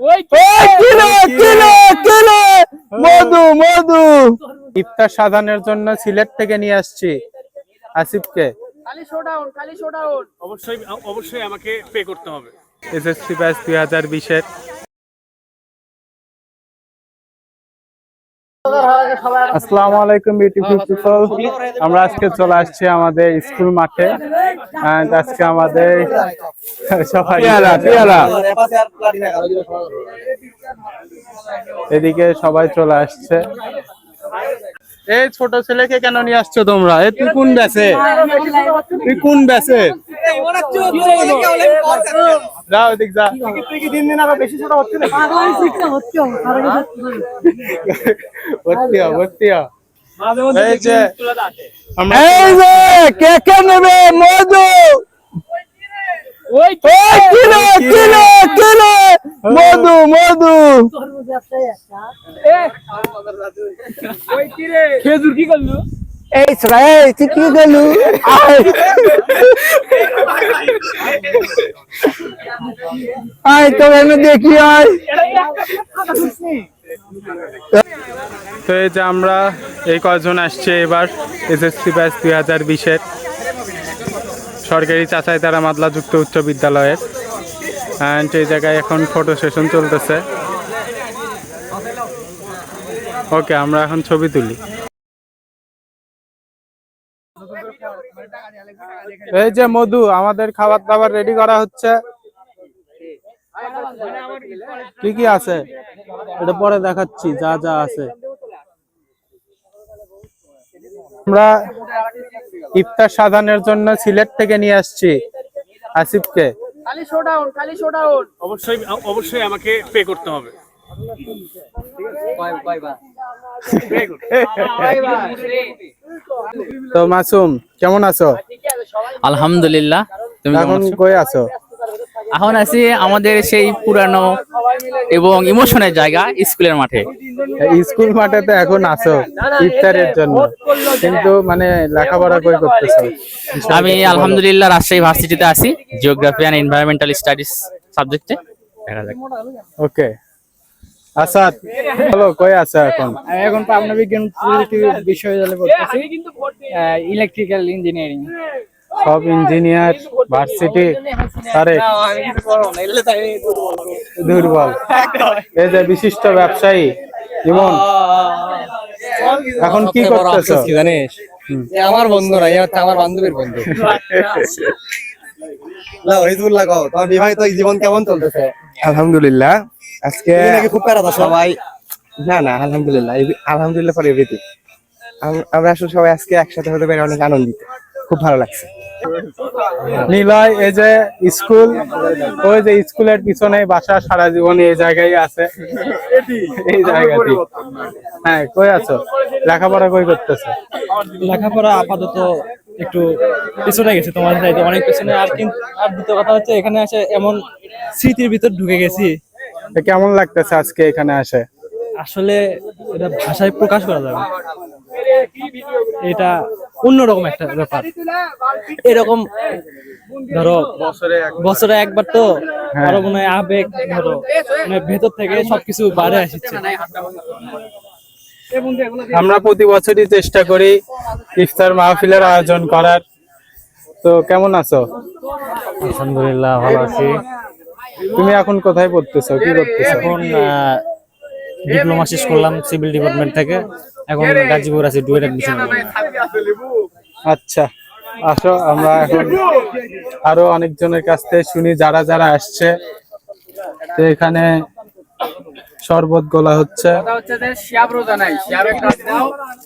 Kilo kilo kilo মধু মধু। ইফতার সাজানোর জন্য সিলেট থেকে নিয়ে আসছি। আসিফকে। অবশ্যই অবশ্যই আমাকে পে করতে হবে। এসএসসি ব্যাচ দুই হাজার বিশের আসসালামু আলাইকুম বিউটিফুল পিপল আমরা আজকে চলে আসছি আমাদের স্কুল মাঠে। আজকে আমাদের সবাই এদিকে সবাই চলে আসছে। এই ছোট ছেলেকে কেন নিয়ে আসছো তোমরা? এ তুই কোন ব্যাচে তুই কোন ব্যাচে যাও এদিক যা। এই যে, কে কে নেবে? মধু! ওই কিলো কিলো কিলো মধু মধু। খেজুর কি করল? এই তুই কি গেলু আয়। আয় তো দেখি আয়। তো এই যে আমরা এই কজন আসছে এবার এসএসসি ব্যাচ দুই হাজার বিশের। সরকারি চাচাই তারা মাদলা যুক্ত উচ্চ বিদ্যালয়ের অ্যান্ড এই জায়গায় এখন ফটো সেশন চলতেছে। ওকে আমরা এখন ছবি তুলি। এই যে মধু, আমাদের খাবার দাবার রেডি করা হচ্ছে। কি কি আছে? এটা পরে দেখাচ্ছি, যা যা আছে। আমরা ইফতার সাজানোর জন্য সিলেট থেকে নিয়ে আসছি আসিফকে। অবশ্যই অবশ্যই আমাকে পে করতে হবে। তো মাসুম কেমন আছো? আলহামদুলিল্লাহ তুমি কেমন এখন কই আছো? এখন আছি আমাদের সেই পুরানো এবং ইমোশনের জায়গা স্কুলের মাঠে। স্কুল মাঠে তো এখন আছো ইফতারের জন্য। কিন্তু মানে লেখাপড়া কই করতেছো। আমি আলহামদুলিল্লাহ রাজশাহী ভার্সিটিতে আছি জিওগ্রাফি অ্যান্ড এনভায়রনমেন্টাল স্টাডিজ সাবজেক্টে দেখা যাক। ওকে। আসাদ বলো কই আছো এখন? এখন পাবনা বিজ্ঞান প্রযুক্তি বিশ্ববিদ্যালয়ে পড়তেছি ইলেকট্রিক্যাল ইঞ্জিনিয়ারিং সব ইঞ্জিনিয়ার ভার্সিটি আরে দুর্বল এই যে বিশিষ্ট ব্যবসায়ী ইমন এখন কি করতেছো? জানিস? আমার বন্ধু না এ হচ্ছে আমার বান্ধবীর বন্ধু। বিবাহিত জীবন কেমন চলতেছে? আলহামদুলিল্লাহ। আজকে নাকি খুব প্যারা দাও সবাই না না আলহামদুলিল্লাহ আলহামদুলিল্লাহ ফর এভরিথিং আমরা আসলে সবাই আজকে একসাথে হতে পেরে অনেক আনন্দিত। খুব ভালো লাগছে। নিলয় এই যে স্কুল ওই যে স্কুলের পিছনে বাসা সারা জীবন এই জায়গায় আছে। এই জায়গাটি। হ্যাঁ কই আছো? লেখাপড়া কই করতেছো? লেখাপড়া আপাতত একটু পিছনে গেছে তোমার চাইতে অনেক পিছনে। আর কিন্তু আর দ্বিতীয় কথা হচ্ছে এখানে আসে এমন স্মৃতির ভিতর ঢুকে গেছি। কেমন লাগতেছে আজকে এখানে আসে আসলে এটা ভাষায় প্রকাশ করা যাবে এটা অন্যরকম একটা ব্যাপার। এরকম ধরো বছরে একবার তো হ্যাঁ। আরও মনে হয় আবেগ ধরো মানে ভেতর থেকে সবকিছু বাইরে আসছে। আমরা প্রতি বছরই চেষ্টা করি ইফতার মাহফিলের আয়োজন করার। তো কেমন আছো? আলহামদুলিল্লাহ ভালো আছি। তুমি এখন কোথায় পড়তেছো? কি করতেছো? এখন ডিপ্লোমা শেষ করলাম সিভিল ডিপার্টমেন্ট থেকে। এখন গাজীপুর আছি ডুয়েট অ্যাডমিশন আচ্ছা আসো আমরা এখন আরও অনেকজনের কাছ থেকে শুনি যারা যারা আসছে। তো এখানে শরবত গোলা হচ্ছে।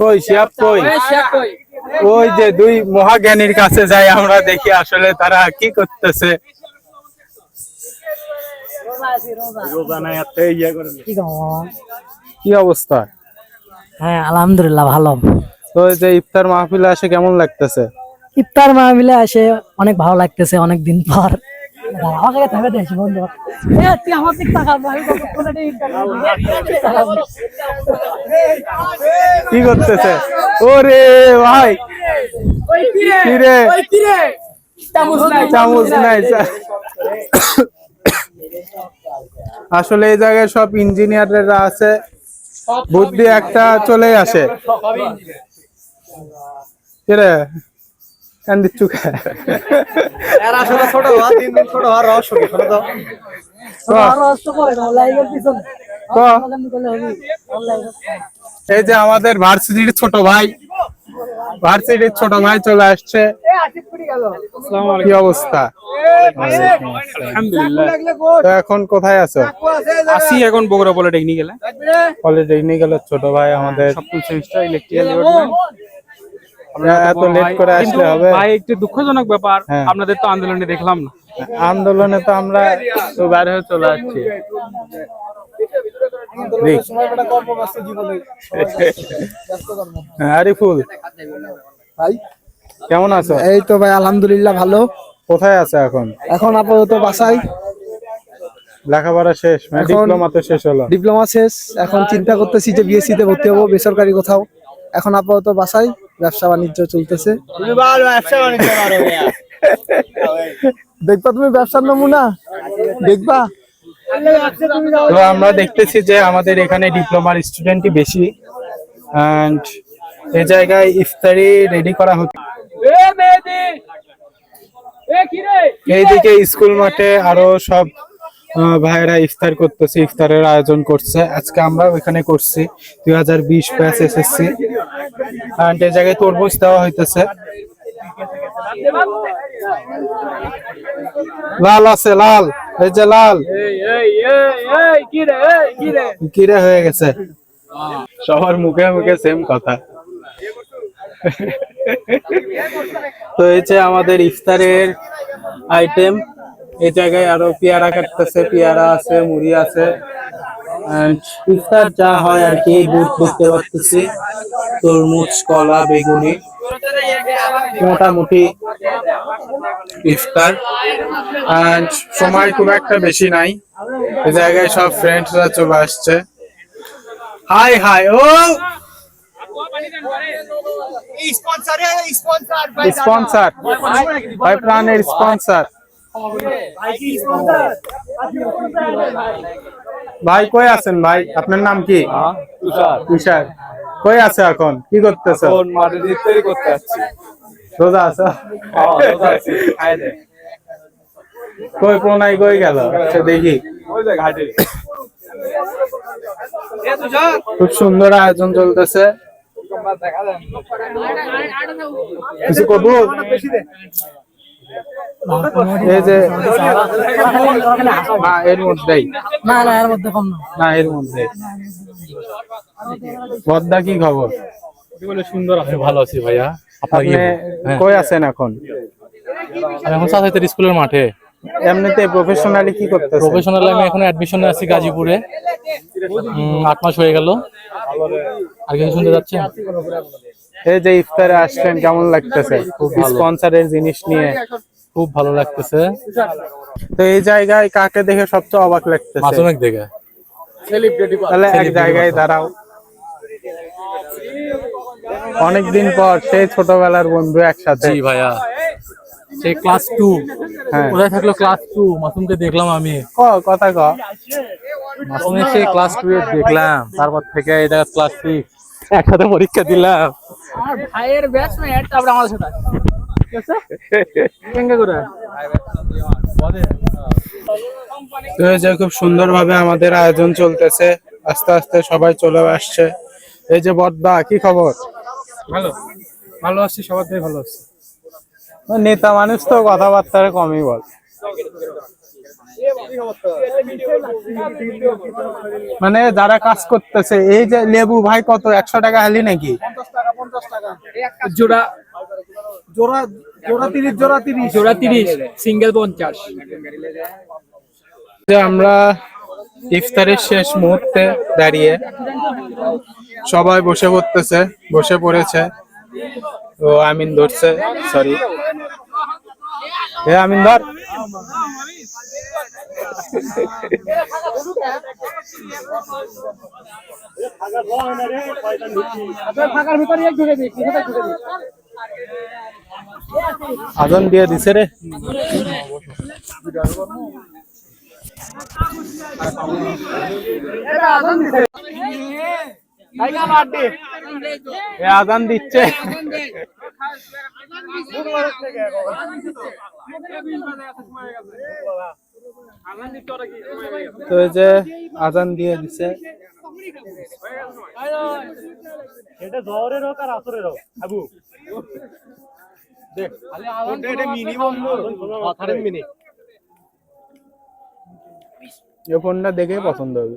কই শিয়াব কই? ওই যে দুই মহাজ্ঞানীর কাছে যাই আমরা দেখি আসলে তারা কি করতেছে। কি অবস্থা? হ্যাঁ আলহামদুলিল্লাহ ভালো। তো যে ইফতার মাহফিলে আসে কেমন লাগতেছে? ইফতার মাহফিলে আসে অনেক ভালো লাগতেছে অনেক দিন পর। কি করতেছে? ওরে ভাই! চামচ নাই চা- আসলে এই জায়গায় সব ইঞ্জিনিয়াররা আছে। বুদ্ধি একটা চলে আসে। কিরে কেন দিচ্ছু আসলে ছোট হওয়া দিন দিন ছোট হওয়ার রহস্য কি শোনো তো। আরও করে লাইভের পিছনে। ক? বলেন করলে হবে। অনলাইনে এই যে আমাদের ভার্সিটির ছোট ভাই ভার্সিটির ছোট ভাই চলে আসছে। কি অবস্থা? তো এখন কোথায় আছো? আসি এখন বগুড়া পলিটেকনিক্যালে পলিটেকনিক্যালের ছোট ভাই আমাদের। সপ্তম সেমিস্টার ইলেকট্রিক্যাল ডিপার্টমেন্ট এত লেট করে আসলে হবে। ভাই একটু দুঃখজনক ব্যাপার হ্যাঁ। আপনাদের তো আন্দোলনে দেখলাম না। আন্দোলনে তো আমরা তো বের হয়ে চলে আসছি। আরিফুল। কেমন আছো? এই তো ভাই আলহামদুলিল্লাহ ভালো। কোথায় আছে এখন? এখন আপাতত বাসায়। লেখাপড়া শেষ মানে ডিপ্লোমা তো শেষ হলো। ডিপ্লোমা শেষ। এখন চিন্তা করতেছি যে বিএসসি তে ভর্তি হব বেসরকারি কোথাও। এখন আপাতত বাসায় ব্যবসা বাণিজ্য চলতেছে। দেখবা তুমি ব্যবসার নমুনা? দেখবা? তো আমরা দেখতেছি যে আমাদের এখানে ডিপ্লোমার স্টুডেন্টই বেশি। এন্ড এই জায়গায় ইফতারি রেডি করা হচ্ছে। এইদিকে স্কুল মাঠে আরও সব আহ, ভাইয়েরা ইফতার করতেছে ইফতারের আয়োজন করছে। আজকে আমরা ওইখানে করছি দুই হাজার বিশ ব্যাচ এসএসসি। এন্ড এই জায়গায় তরমুজ দেওয়া হইতেছে। লাল আছে লাল। এই যে লাল। কিরে হয়ে গেছে? সবার মুখে মুখে সেম কথা। তো এই আমাদের ইফতারের আইটেম এই জায়গায় আরও পেয়ারা কাটতেছে, পেয়ারা আছে, মুড়ি আছে। ইফতার যা হয় আর কি, দুধ বুঝতে পারতেছি। তরমুজ, কলা, বেগুনি, মোটামুটি ইফতার। And সময় খুব একটা বেশি নাই। এই জায়গায় সব ফ্রেন্ডসরা চলে আসছে। হাই হাই ও! স্পন্সর ভাই প্রাণের স্পন্সর। ভাই কই আছেন ভাই? আপনার নাম কি? তুষার। কই আছে এখন? কি করতেছ? করতে রোজা আছো? কই প্রণয় কই গেল? আচ্ছা দেখি। খুব সুন্দর আয়োজন চলতেছে। কিছু করব? এই যে না এর মধ্যেই। না না এর মধ্যে কম না। না এর মধ্যে বদ্দা কি খবর? সুন্দর আছে ভালো আছি ভাইয়া। আপনার আপনি কই আছেন এখন? এখন সাথে স্কুলের মাঠে। এমনিতে প্রফেশনালি কি করতেছেন? প্রফেশনাল আমি এখন অ্যাডমিশনে আছি গাজীপুরে। উম, আট মাস হয়ে গেল। আর কিছু শুনতে যাচ্ছেন? এই যে ইফতারে আসলেন কেমন লাগতেছে? খুব স্পন্সরের জিনিস নিয়ে। খুব ভালো লাগতেছে। তো এই জায়গায় কাকে দেখে সবচেয়ে অবাক লাগতেছে? মাসুমেক দেখে। তাহলে এক জায়গায় দাঁড়াও। অনেকদিন পর সেই ছোটবেলার বন্ধু একসাথে। জি ভাইয়া। সে ক্লাস টু হ্যাঁ। কোথায় থাকল ক্লাস টু মাসুমকে দেখলাম আমি। ক কথা ক। মাসুমের সে ক্লাস টু দেখলাম। তারপর থেকে এটা ক্লাস সিক্স একসাথে পরীক্ষা দিলাম। ভাইয়ের ব্যাচমেট তারপরে আমাদের সাথে তো এই যে খুব সুন্দর ভাবে আমাদের আয়োজন চলতেছে আস্তে আস্তে সবাই চলে আসছে। এই যে বদ্দা কি খবর? ভালো। ভালো আছি সবার থেকে ভালো আছি। নেতা মানুষ তো কথাবার্তা কমই বল। মানে যারা কাজ করতেছে এই যে লেবু ভাই কত? একশো টাকা হালি নাকি? জোড়া জোড়া জোড়া তিরিশ জোড়া তিরিশ। জোড়া তিরিশ সিঙ্গেল পঞ্চাশ। যে আমরা ইফতারের শেষ মুহূর্তে দাঁড়িয়ে সবাই বসে পড়তেছে বসে পড়েছে। ও আমিন ধরছে সরি এ আমিন আজান দিয়ে দিছে রে। আজান দিচ্ছে। তো এই যে আজান দিয়ে দিছে। এটা জ্বরের হোক আর আসরের হোক। আবু। দেখ এটা মিনিমাম মিনিট এই ফোনটা দেখে পছন্দ হবে।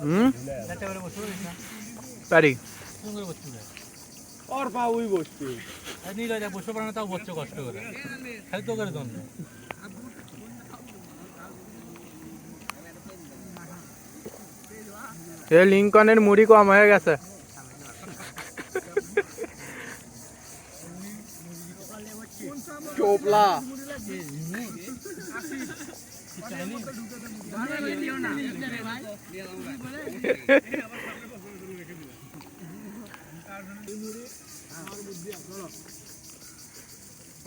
হুম পারি বসে পারে না তাও বসছে কষ্ট করে খালি তো করে জন্য এ লিঙ্কনের মুড়ি কম হয়ে গেছে।